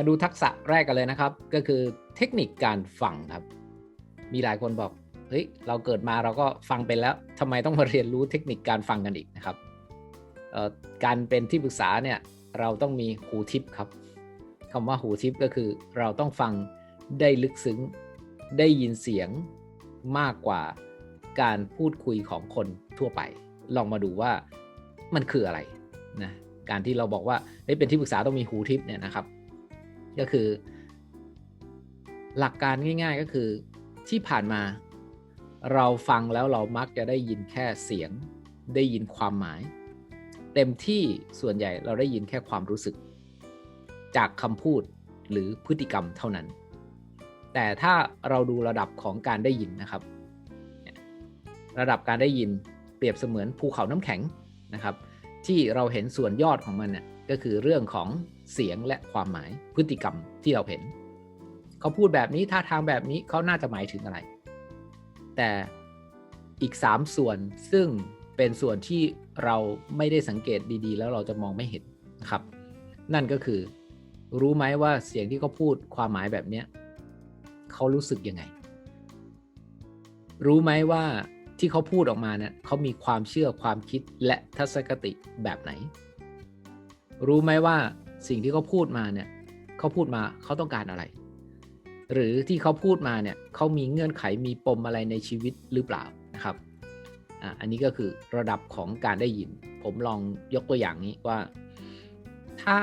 มาดูทักษะแรกกันเลยนะครับ ก็คือเทคนิคการฟังครับ มีหลายคนบอกเฮ้ยเราเกิดมาเราก็ฟังเป็นแล้วทำไมต้องมาเรียนรู้เทคนิคการฟังกันอีกนะครับการเป็นที่ปรึกษาเนี่ยเราต้องมีหูทิพย์ครับคำว่าหูทิพย์ก็คือเราต้องฟังได้ลึกซึ้งได้ยินเสียงมากกว่าการพูดคุยของคนทั่วไป ลองมาดูว่ามันคืออะไรนะการที่เราบอกว่าเฮ้ยเป็นที่ปรึกษาต้องมีหูทิพย์เนี่ยนะครับ ก็คือ หลักการง่าย ๆก็คือที่ผ่านมา เราฟังแล้วเรามักจะได้ยินแค่เสียง ได้ยินความหมาย เต็มที่ส่วนใหญ่เราได้ยินแค่ความรู้สึก จากคำพูดหรือพฤติกรรมเท่านั้น แต่ถ้าเราดูระดับของการได้ยินนะครับ ระดับการได้ยินเปรียบเสมือนภูเขาน้ำแข็งนะครับ ที่เราเห็นส่วนยอดของมันเนี่ย ก็คือเรื่องของเสียงและความหมายพฤติกรรมที่เราเห็น เขาพูดแบบนี้ท่าทางแบบนี้เขาน่าจะหมายถึงอะไร แต่อีก 3 ส่วนซึ่งเป็นส่วนที่เราไม่ได้สังเกตดีๆ แล้วเราจะมองไม่เห็นนะครับ นั่นก็คือ รู้ไหมว่าเสียงที่เขาพูดความหมายแบบเนี้ยเขารู้สึกยังไง รู้ไหมว่าที่เขาพูดออกมาเนี่ยเขามีความเชื่อความคิดและทัศนคติแบบไหน รู้ไหมว่าสิ่งที่เขาพูดมาเนี่ยเขาพูดมาเขาต้องการอะไร หรือที่เขาพูดมาเนี่ยเขามีเงื่อนไขมีปมอะไรในชีวิตหรือเปล่านะครับอะอันนี้ก็คือระดับของการได้ยิน ผมลองยกตัวอย่างนี้ว่า ถ้า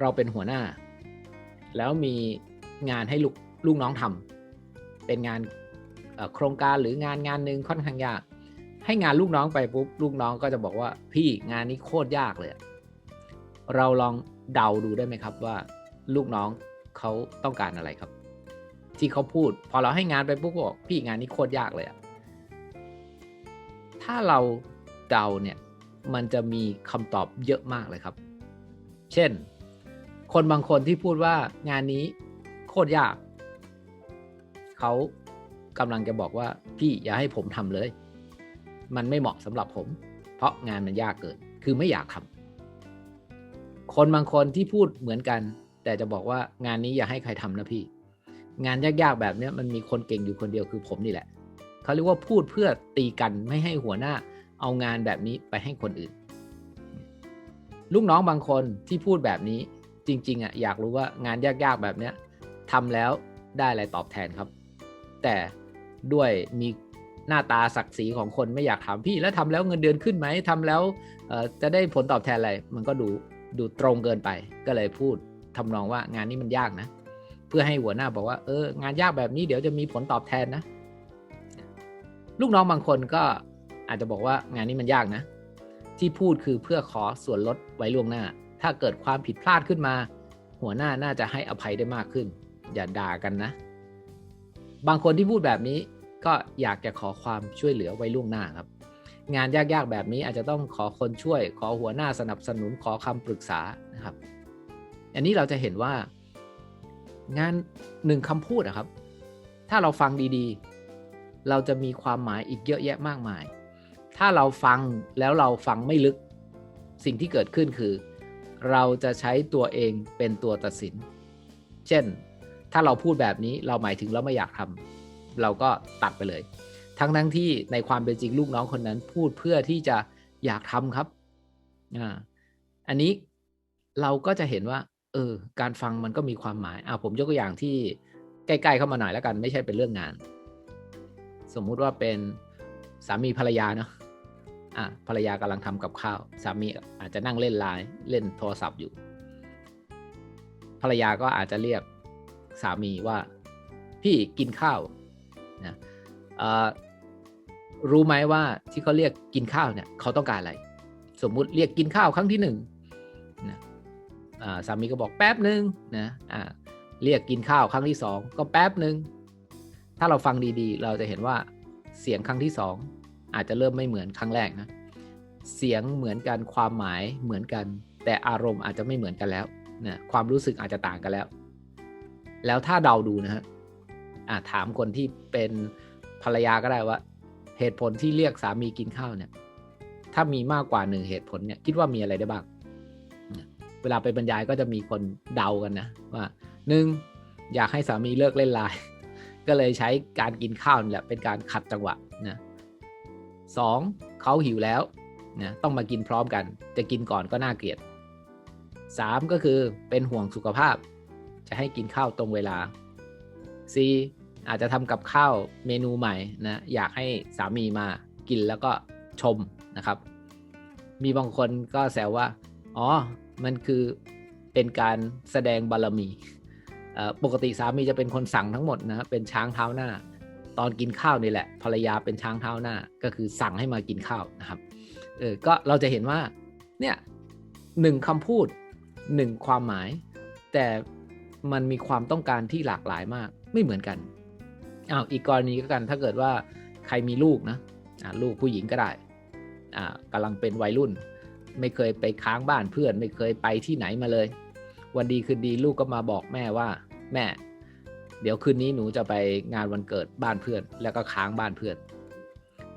เราเป็นหัวหน้า แล้วมีงานให้ลูกลูกน้องทำเป็นงานโครงการหรืองานงานหนึ่งค่อนข้างยาก ให้งานลูกน้องไปปุ๊บลูกน้องก็จะบอกว่าพี่งานนี้โคตรยากเลย เราลองเดาดูได้ไหมครับว่าลูกน้องเขาต้องการอะไรครับ ที่เขาพูด พอเราให้งานไปปุ๊บก็บอกพี่งานนี้โคตรยากเลยอะถ้าเราเดาเนี่ยมันจะมีคำตอบเยอะมากเลยครับ เช่น คนบางคนที่พูดว่างานนี้โคตรยาก เขากำลังจะบอกว่าพี่อย่าให้ผมทำเลย มันไม่เหมาะสำหรับผม เพราะงานมันยากเกิน คือไม่อยากทำ คนบางคนที่พูดเหมือนกัน แต่จะบอกว่างานนี้อย่าให้ใครทำนะพี่ งานยากๆแบบเนี้ยมันมีคนเก่งอยู่คนเดียวคือผมนี่แหละเขาเรียกว่าพูดเพื่อตีกันไม่ให้หัวหน้าเอางานแบบนี้ไปให้คนอื่น ลูกน้องบางคนที่พูดแบบนี้จริง ๆอะอยากรู้ว่างานยากๆแบบเนี้ยทำแล้วได้อะไรตอบแทนครับ แต่ด้วยมีหน้าตาศักดิ์ศรีของคนไม่อยากถามพี่แล้วทำแล้วเงินเดือนขึ้นไหมทำแล้วจะได้ผลตอบแทนอะไร มันก็ดู ดูตรงเกินไป ก็เลยพูดทำนองว่างานนี้มันยากนะ เพื่อให้หัวหน้าบอกว่าเอองานยากแบบนี้เดี๋ยวจะมีผลตอบแทนนะ ลูกน้องบางคนก็อาจจะบอกว่างานนี้มันยากนะ ที่พูดคือเพื่อขอส่วนลดไว้ล่วงหน้า ถ้าเกิดความผิดพลาดขึ้นมา หัวหน้าน่าจะให้อภัยได้มากขึ้น อย่าด่ากันนะ บางคนที่พูดแบบนี้ก็อยากจะขอความช่วยเหลือไว้ล่วงหน้าครับ งานยากๆแบบนี้อาจจะต้องขอคนช่วย ขอหัวหน้าสนับสนุนขอคำปรึกษานะครับ อันนี้เราจะเห็นว่างานหนึ่งคำพูดนะครับ ถ้าเราฟังดีๆ เราจะมีความหมายอีกเยอะแยะมากมาย ถ้าเราฟังแล้วเราฟังไม่ลึกสิ่งที่เกิดขึ้นคือ เราจะใช้ตัวเองเป็นตัวตัดสิน เช่น ถ้าเราพูดแบบนี้เราหมายถึงเราไม่อยากทำเราก็ตัดไปเลย ทั้งทั้งที่ในความเป็นจริงลูกน้องคนนั้น พูดเพื่อที่จะอยากทำครับอ่าอันนี้เราก็จะเห็นว่า เออ การฟังมันก็มีความหมายอ่าผมยกตัวอย่างที่ใกล้ๆเข้ามาหน่อยแล้วกัน ไม่ใช่เป็นเรื่องงาน สมมุติว่าเป็นสามีภรรยาเนาะอะภรรยากำลังทำกับข้าว สามีอาจจะนั่งเล่นไลน์เล่นโทรศัพท์อยู่ ภรรยาก็อาจจะเรียกสามีว่า พี่กินข้าวนะ รู้ไหมว่าที่เขาเรียกกินข้าวเนี่ยเขาต้องการอะไร สมมุติเรียกกินข้าวครั้งที่หนึ่งนะสามีก็บอกแป๊บหนึ่งนะเรียกกินข้าวครั้งที่สองก็แป๊บหนึ่งถ้าเราฟังดีๆ เราจะเห็นว่าเสียงครั้งที่สองอาจจะเริ่มไม่เหมือนครั้งแรกนะเสียงเหมือนกันความหมายเหมือนกัน แต่อารมณ์อาจจะไม่เหมือนกันแล้วนะความรู้สึกอาจจะต่างกันแล้ว แล้วถ้าเดาดูนะฮะถามคนที่เป็น ภรรยาก็ได้ว่า เหตุผลที่เรียกสามีกินข้าวเนี่ย ถ้ามีมากกว่าหนึ่งเหตุผลเนี่ย คิดว่ามีอะไรได้บ้างเวลาไปบรรยายก็จะมีคนเดากันนะว่าหนึ่งอยากให้สามีเลิกเล่นไลน์ก็เลยใช้การกินข้าวนี่แหละเป็นการขัดจังหวะนะสองเขาหิวแล้วนะต้องมากินพร้อมกัน จะกินก่อนก็น่าเกลียดสามก็คือเป็นห่วงสุขภาพ จะให้กินข้าวตรงเวลา 4. อาจจะทำกับข้าวเมนูใหม่นะอยากให้สามีมากินแล้วก็ชมนะครับ มีบางคนก็แซวว่า อ๋อ มันคือเป็นการแสดงบารมี ปกติสามีจะเป็นคนสั่งทั้งหมดนะเป็นช้างเท้าหน้า ตอนกินข้าวนี่แหละ ภรรยาเป็นช้างเท้าหน้า ก็คือสั่งให้มากินข้าวนะครับ เออ ก็เราจะเห็นว่า เนี่ยหนึ่งคำพูดหนึ่งความหมาย แต่มันมีความต้องการที่หลากหลายมากไม่เหมือนกัน อ้าวอีกกรณีก็กันถ้าเกิดว่าใครมีลูกนะอ่าลูกผู้หญิงก็ได้อ่ากำลังเป็นวัยรุ่น ไม่เคยไปค้างบ้านเพื่อน ไม่เคยไปที่ไหนมาเลย วันดีคืนดีลูกก็มาบอกแม่ว่า แม่ เดี๋ยวคืนนี้หนูจะไปงานวันเกิดบ้านเพื่อน แล้วก็ค้างบ้านเพื่อน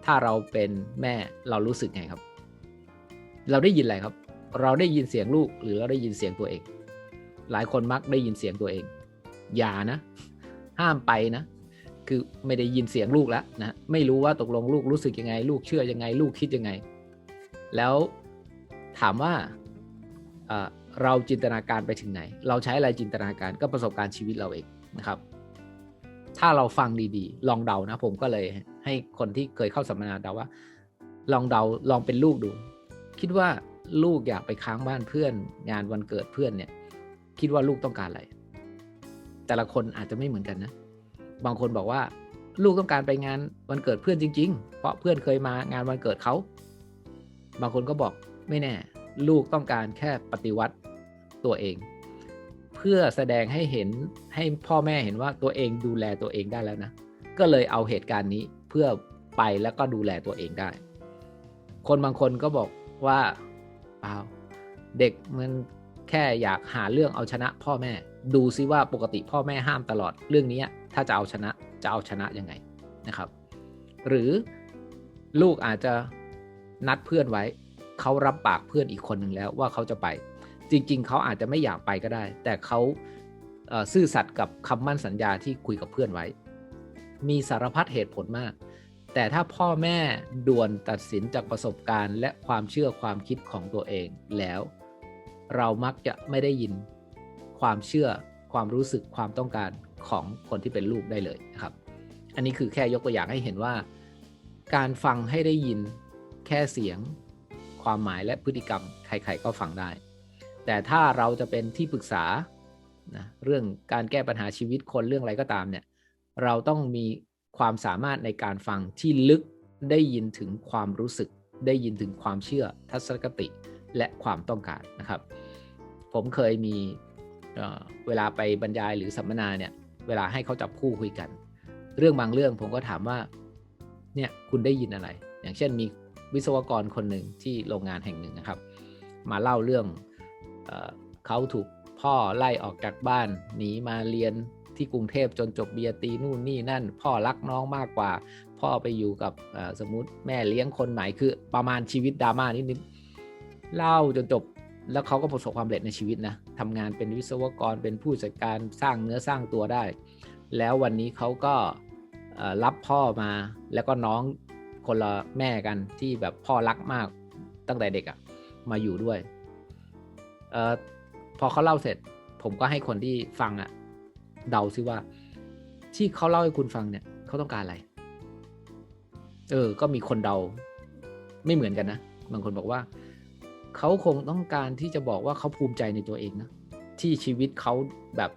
ถ้าเราเป็นแม่เรารู้สึกไงครับ เราได้ยินอะไรครับ เราได้ยินเสียงลูกหรือเราได้ยินเสียงตัวเอง หลายคนมักได้ยินเสียงตัวเอง อย่านะ ห้ามไปนะ คือไม่ได้ยินเสียงลูกแล้วนะไม่รู้ว่าตกลงลูกรู้สึกยังไง ลูกเชื่อยังไง ลูกคิดยังไง แล้วถามว่าเราจินตนาการไปถึงไหน เราใช้อะไรจินตนาการก็ประสบการณ์ชีวิตเราเองนะครับ ถ้าเราฟังดีๆ ลองเดานะ ผมก็เลยให้คนที่เคยเข้าสัมมนาเดาว่า ลองเดาลองเป็นลูกดู คิดว่าลูกอยากไปค้างบ้านเพื่อน งานวันเกิดเพื่อนเนี่ย คิดว่าลูกต้องการอะไร แต่ละคนอาจจะไม่เหมือนกันนะ บางคนบอกว่า ลูกต้องการไปงานวันเกิดเพื่อนจริง ๆ เพราะเพื่อนเคยมางานวันเกิดเขา บางคนก็บอกไม่แน่ ลูกต้องการแค่ปฏิวัติตัวเอง เพื่อแสดงให้เห็นให้พ่อแม่เห็นว่าตัวเองดูแลตัวเองได้แล้วนะ ก็เลยเอาเหตุการณ์นี้เพื่อไปแล้วก็ดูแลตัวเองได้ คนบางคนก็บอกว่าเปล่าเด็กมัน แค่อยากหาเรื่องเอาชนะพ่อแม่ ดูซิว่าปกติพ่อแม่ห้ามตลอดเรื่องนี้ถ้าจะเอาชนะจะเอาชนะยังไงนะครับ หรือลูกอาจจะนัดเพื่อนไว้ เขารับปากเพื่อนอีกคนหนึ่งแล้วว่าเขาจะไป จริง ๆ เขาอาจจะไม่อยากไปก็ได้ แต่เขาซื่อสัตย์กับคำมั่นสัญญาที่คุยกับเพื่อนไว้ มีสารพัดเหตุผลมาก แต่ถ้าพ่อแม่ด่วนตัดสินจากประสบการณ์ และความเชื่อความคิดของตัวเองแล้ว เรามักจะไม่ได้ยินความเชื่อความรู้สึกความต้องการของคนที่เป็นลูกได้เลยนะครับ อันนี้คือแค่ยกตัวอย่างให้เห็นว่า การฟังให้ได้ยินแค่เสียง ความหมายและพฤติกรรมใครๆก็ฟังได้ แต่ถ้าเราจะเป็นที่ปรึกษานะเรื่องการแก้ปัญหาชีวิตคนเรื่องอะไรก็ตามเนี่ยเราต้องมีความสามารถในการฟังที่ลึกได้ยินถึงความรู้สึก ได้ยินถึงความเชื่อทัศนคติ และความต้องการนะครับ ผมเคยมีเเวลาไปบรรยายหรือสัมมนาเนี่ยเวลาให้เขาจับคู่คุยกัน เรื่องบางเรื่องผมก็ถามว่าเนี่ยคุณได้ยินอะไร อย่างเช่นมีวิศวกรคนหนึ่งที่โรงงานแห่งหนึ่งนะครับ มาเล่าเรื่องเอเขาถูกพ่อไล่ออกจากบ้านหนีมาเรียนที่กรุงเทพจนจบเบียตีนู่นนี่นั่น พ่อรักน้องมากกว่า พ่อไปอยู่กับสมมติแม่เลี้ยงคนใหม่คือประมาณชีวิตดราม่านิดๆ เล่าจนจบ แล้วเขาก็ประสบความสำเร็จในชีวิตนะทำงานเป็นวิศวกรเป็นผู้จัดการสร้างเนื้อสร้างตัวได้ แล้ววันนี้เขาก็รับพ่อมาแล้วก็น้องคนละแม่กันที่แบบพ่อรักมากตั้งแต่เด็กอะ่ะมาอยู่ด้วยเออพอเขาเล่าเสร็จ ผมก็ให้คนที่ฟังอะ่ะเดาซิว่า ที่เขาเล่าให้คุณฟังเนี่ยเขาต้องการอะไร เออ ก็มีคนเดา ไม่เหมือนกันนะบางคนบอกว่า เขาคงต้องการที่จะบอกว่าเขาภูมิใจในตัวเองนะที่ชีวิตเขาแบบ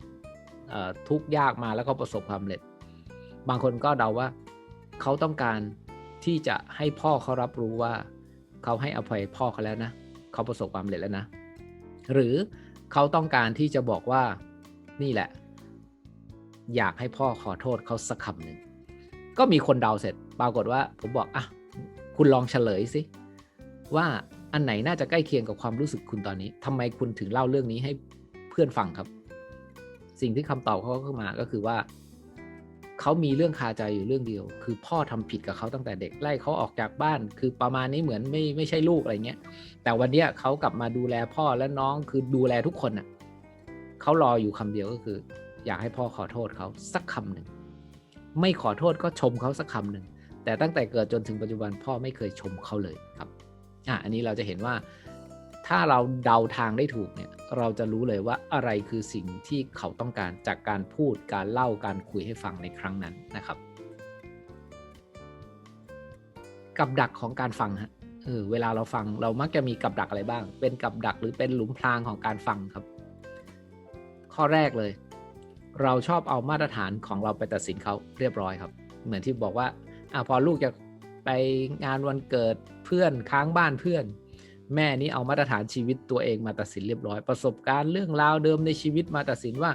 ทุกข์ยากมาแล้วก็ประสบความสำเร็จ บางคนก็เดาว่าเขาต้องการที่จะให้พ่อเขารับรู้ว่า เขาให้อภัยพ่อเขาแล้วนะเขาประสบความสำเร็จแล้วนะ หรือเขาต้องการที่จะบอกว่านี่แหละ อยากให้พ่อขอโทษเขาสักคำหนึ่งก็มีคนเดาเสร็จ ปรากฏว่าผมบอกอะคุณลองเฉลยสิว่า อันไหนน่าจะใกล้เคียงกับความรู้สึกคุณตอนนี้ทำไมคุณถึงเล่าเรื่องนี้ให้เพื่อนฟังครับ สิ่งที่คำตอบเขาเข้ามาก็คือว่าเขามีเรื่องคาใจอยู่เรื่องเดียว คือพ่อทำผิดกับเขาตั้งแต่เด็กไล่เขาออกจากบ้าน คือประมาณนี้เหมือนไม่ไม่ใช่ลูกอะไรเงี้ย แต่วันเนี้ยเขากลับมาดูแลพ่อและน้องคือดูแลทุกคนอะเขารออยู่คำเดียวก็คือ อยากให้พ่อขอโทษเขาสักคำหนึ่งไม่ขอโทษก็ชมเขาสักคำหนึ่งแต่ตั้งแต่เกิดจนถึงปัจจุบันพ่อไม่เคยชมเขาเลยครับ อะอันนี้เราจะเห็นว่าถ้าเราเดาทางได้ถูกเนี่ยเราจะรู้เลยว่าอะไรคือสิ่งที่เขาต้องการจากการพูดการเล่าการคุยให้ฟังในครั้งนั้นนะครับ กับดักของการฟังฮะเออเวลาเราฟังเรามักจะมีกับดักอะไรบ้าง เป็นกับดักหรือเป็นหลุมพรางของการฟังครับ ข้อแรกเลย เราชอบเอามาตรฐานของเราไปตัดสินเขาเรียบร้อยครับ เหมือนที่บอกว่าอ่าพอลูกจะ ไปงานวันเกิดเพื่อนค้างบ้านเพื่อน แม่นี่เอามาตรฐานชีวิตตัวเองมาตัดสินเรียบร้อย ประสบการณ์เรื่องราวเดิมในชีวิตมาตัดสินว่า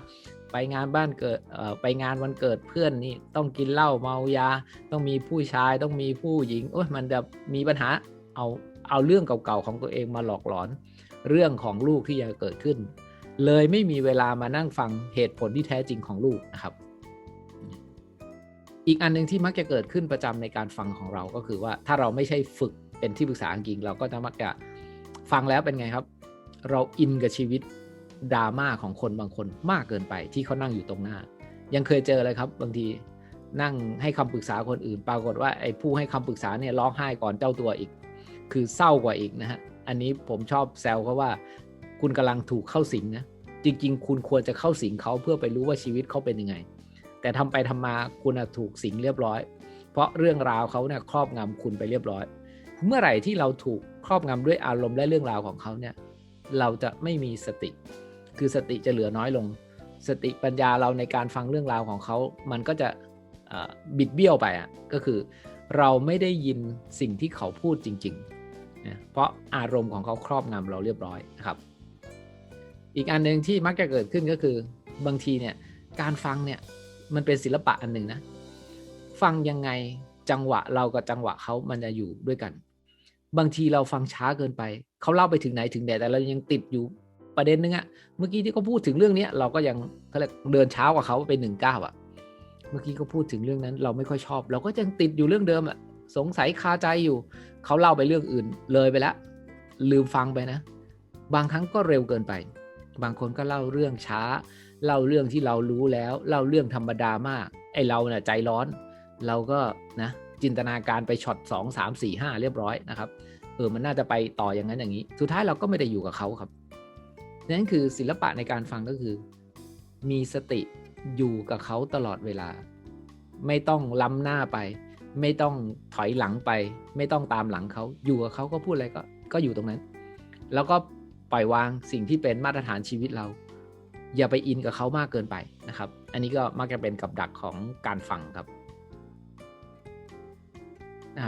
ไปงานบ้านเกิดไปงานวันเกิดเพื่อนนี่ต้องกินเหล้าเมายา ต้องมีผู้ชายต้องมีผู้หญิงโอ้ยมันจะมีปัญหาเอาเอาเรื่องเก่าๆของตัวเองมาหลอกหลอน เรื่องของลูกที่จะเกิดขึ้น เลยไม่มีเวลามานั่งฟังเหตุผลที่แท้จริงของลูกนะครับ อีกอันหนึ่งที่มักจะเกิดขึ้นประจำในการฟังของเราก็คือว่าถ้าเราไม่ใช่ฝึกเป็นที่ปรึกษาจริงเราก็จะมักจะฟังแล้วเป็นไงครับ เราอินกับชีวิตดราม่าของคนบางคนมากเกินไปที่เขานั่งอยู่ตรงหน้า ยังเคยเจอเลยครับ บางทีนั่งให้คำปรึกษาคนอื่น ปรากฏว่าไอ้ผู้ให้คำปรึกษาเนี่ยร้องไห้ก่อนเจ้าตัวอีก คือเศร้ากว่าอีกนะฮะอันนี้ผมชอบแซวเขาว่า คุณกำลังถูกเข้าสิงนะจริง ๆ คุณควรจะเข้าสิงเขาเพื่อไปรู้ว่าชีวิตเขาเป็นยังไง แต่ทำไปทำมาคุณอะถูกสิงเรียบร้อย เพราะเรื่องราวเขาเนี่ยครอบงำคุณไปเรียบร้อย เมื่อไหร่ที่เราถูกครอบงำด้วยอารมณ์และเรื่องราวของเขาเนี่ยเราจะไม่มีสติ คือสติจะเหลือน้อยลง สติปัญญาเราในการฟังเรื่องราวของเขา มันก็จะบิดเบี้ยวไปอะก็คือเราไม่ได้ยินสิ่งที่เขาพูดจริงๆนะเพราะอารมณ์ของเขาครอบงำเราเรียบร้อยนะครับ อีกอันหนึ่งที่มักจะเกิดขึ้นก็คือบางทีเนี่ยการฟังเนี่ย มันเป็นศิลปะอันหนึ่งนะ ฟังยังไงจังหวะเรากับจังหวะเขามันจะอยู่ด้วยกัน บางทีเราฟังช้าเกินไป เขาเล่าไปถึงไหนถึงไหนแต่เรายังติดอยู่ประเด็นนึงอะเมื่อกี้ที่เขาพูดถึงเรื่องเนี้ยเราก็ยังเขาเรียกเดินเช้ากว่าเขาไปหนึ่งเก้าวอะเมื่อกี้เขาพูดถึงเรื่องนั้น เราไม่ค่อยชอบ เราก็ยังติดอยู่เรื่องเดิมอะสงสัยคาใจอยู่ เขาเล่าไปเรื่องอื่นเลยไปล้วลืมฟังไปนะ บางครั้งก็เร็วเกินไป บางคนก็เล่าเรื่องช้า เล่าเรื่องที่เรารู้แล้ว เล่าเรื่องธรรมดามาก ไอเราเนี่ยใจร้อน เราก็นะจินตนาการไปช็อตสองสามสี่ห้าเรียบร้อยนะครับเออมันน่าจะไปต่ออย่างนั้นอย่างนี้ สุดท้ายเราก็ไม่ได้อยู่กับเขาครับนั่นคือศิลปะในการฟังก็คือ มีสติอยู่กับเขาตลอดเวลา ไม่ต้องล้ำหน้าไป ไม่ต้องถอยหลังไป ไม่ต้องตามหลังเขาอยู่กับเขาก็พูดอะไรก็ก็อยู่ตรงนั้น แล้วก็ปล่อยวางสิ่งที่เป็นมาตรฐานชีวิตเรา อย่าไปอินกับเขามากเกินไปนะครับ อันนี้ก็มักจะเป็นกับดักของการฟังครับ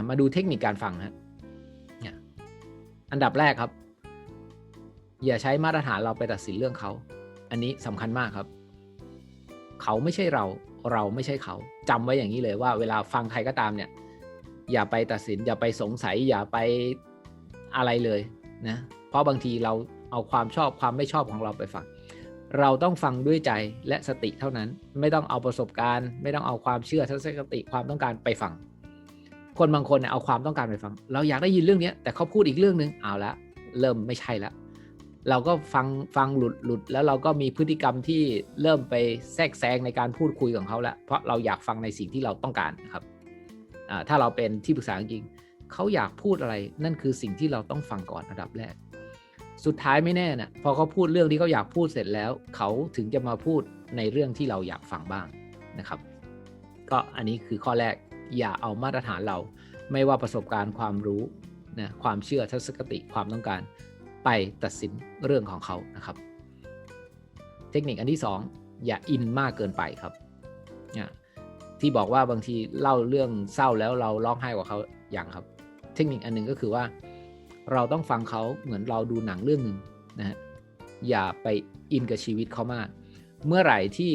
มาดูเทคนิคการฟังนะอันดับแรกครับ อย่าใช้มาตรฐานเราไปตัดสินเรื่องเขา อันนี้สำคัญมากครับ เขาไม่ใช่เรา เราไม่ใช่เขาจำไว้อย่างนี้เลยว่าเวลาฟังใครก็ตามเนี่ย อย่าไปตัดสิน อย่าไปสงสัย อย่าไปอะไรเลยนะ เพราะบางทีเราเอาความชอบความไม่ชอบของเราไปฟัง เราต้องฟังด้วยใจและสติเท่านั้น ไม่ต้องเอาประสบการณ์ ไม่ต้องเอาความเชื่อทัศนคติความต้องการไปฟัง คนบางคนเนี่ยเอาความต้องการไปฟัง เราอยากได้ยินเรื่องนี้แต่เขาพูดอีกเรื่องนึงเอาละเริ่มไม่ใช่ละเราก็ฟังฟังหลุดหลุดแล้วเราก็มีพฤติกรรมที่เริ่มไปแทรกแซงในการพูดคุยของเขาแล้วเพราะเราอยากฟังในสิ่งที่เราต้องการครับถ้าเราเป็นที่ปรึกษาจริงเขาอยากพูดอะไรนั่นคือสิ่งที่เราต้องฟังก่อนอันดับแรก สุดท้ายไม่แน่นะพอเขาพูดเรื่องที่เขาอยากพูดเสร็จแล้ว เขาถึงจะมาพูดในเรื่องที่เราอยากฟังบ้างนะครับ ก็อันนี้คือข้อแรกอย่าเอามาตรฐานเรา ไม่ว่าประสบการณ์ความรู้นะความเชื่อทัศนคติความต้องการไปตัดสินเรื่องของเขานะครับ เทคนิคอันที่ 2 อย่าอินมากเกินไปครับนะที่บอกว่าบางทีเล่าเรื่องเศร้าแล้วเราร้องไห้กว่าเขาอย่างครับ เทคนิคอันหนึงก็คือว่า เราต้องฟังเขาเหมือนเราดูหนังเรื่องหนึ่งนะฮะอย่าไปอินกับชีวิตเขามาก เมื่อไหร่ที่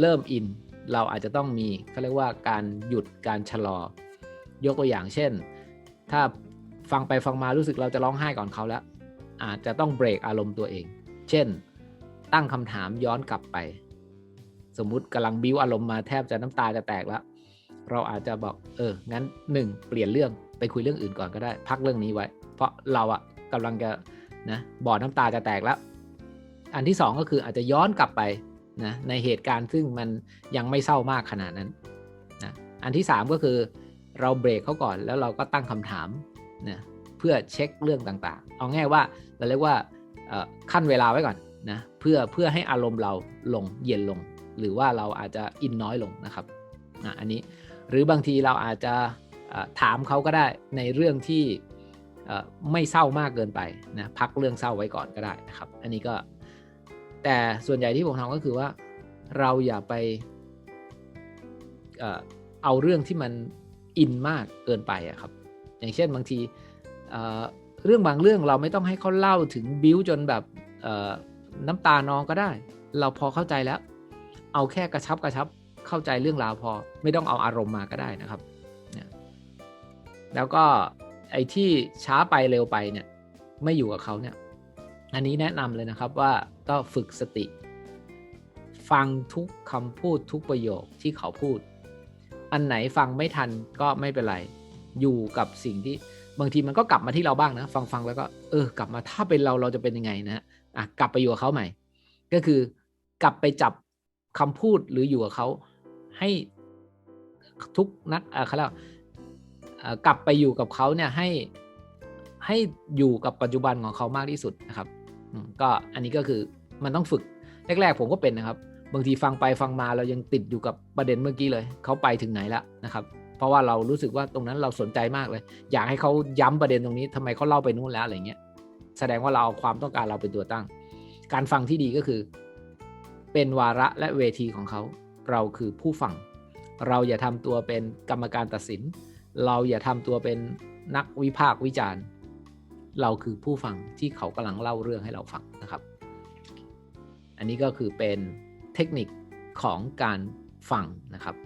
เริ่มอิน เราอาจจะต้องมีเขาเรียกว่าการหยุดการชะลอ ยกตัวอย่างเช่น ถ้าฟังไปฟังมารู้สึกเราจะร้องไห้ก่อนเขาแล้ว อาจจะต้องเบรกอารมณ์ตัวเอง เช่น ตั้งคำถามย้อนกลับไป สมมุติกำลังบิ้วอารมณ์มาแทบจะน้ำตาจะแตกแล้ว เราอาจจะบอกเอองั้นหนึ่งเปลี่ยนเรื่องไปคุยเรื่องอื่นก่อนก็ได้ พักเรื่องนี้ไว้ ราะเราอะกำลังจะนะบ่อน้ำตาจะแตกแล้ว อันที่สองก็คืออาจจะย้อนกลับไปนะในเหตุการณ์ซึ่งมันยังไม่เศร้ามากขนาดนั้นนะอันที่3ก็คือเราเบรกเขาก่อนแล้วเราก็ตั้งคำถามนะเพื่อเช็คเรื่องต่างๆ เอาง่ายว่าเราเรียกว่าขั้นเวลาไว้ก่อนนะเพื่อเพื่อให้อารมณ์เราลงเย็นลง หรือว่าเราอาจจะอินน้อยลงนะครับอะอันนี้หรือบางทีเราอาจจะถามเขาก็ได้ในเรื่องที่ ไม่เศร้ามากเกินไปนะพักเรื่องเศร้าไว้ก่อนก็ได้นะครับ อันนี้ก็แต่ส่วนใหญ่ที่ผมทำก็คือว่าเราอย่าไปเอาเรื่องที่มันอินมากเกินไปอะครับ อย่างเช่นบางทีเรื่องบางเรื่องเราไม่ต้องให้เขาเล่าถึงบิ้วจนแบบน้ำตานองก็ได้ เราพอเข้าใจแล้ว เอาแค่กระชับกระชับเข้าใจเรื่องราวพอ ไม่ต้องเอาอารมณ์มาก็ได้นะครับ แล้วก็ ไอ้ที่ช้าไปเร็วไปเนี่ย ไม่อยู่กับเขาเนี่ย อันนี้แนะนำเลยนะครับว่าก็ฝึกสติ ฟังทุกคำพูดทุกประโยคที่เขาพูด อันไหนฟังไม่ทันก็ไม่เป็นไร อยู่กับสิ่งที่บางทีมันก็กลับมาที่เราบ้างนะ ฟังฟังแล้วก็เออกลับมาถ้าเป็นเราเราจะเป็นยังไงนะฮะอะกลับไปอยู่กับเขาใหม่ ก็คือกลับไปจับคำพูดหรืออยู่กับเขาให้ทุกนัดอ่อเขาเรียกว่าเอ่อ กลับไปอยู่กับเขาเนี่ยให้ให้อยู่กับปัจจุบันของเขามากที่สุดนะครับก็อันนี้ก็คือมันต้องฝึกแรกๆผมก็เป็นนะครับ บางทีฟังไปฟังมาเรายังติดอยู่กับประเด็นเมื่อกี้เลย เขาไปถึงไหนแล้วนะครับ เพราะว่าเรารู้สึกว่าตรงนั้นเราสนใจมากเลย อยากให้เขาย้ำประเด็นตรงนี้ทำไมเขาเล่าไปนู่นแล้วอะไรเงี้ยแสดงว่าเราเอาความต้องการเราเป็นตัวตั้ง การฟังที่ดีก็คือ เป็นวาระและเวทีของเขา เราคือผู้ฟัง เราอย่าทำตัวเป็นกรรมการตัดสิน เราอย่าทำตัวเป็นนักวิพากษ์วิจารณ์ เราคือผู้ฟังที่เขากำลังเล่าเรื่องให้เราฟังนะครับ อันนี้ก็คือเป็นเทคนิคของการฟังนะครับ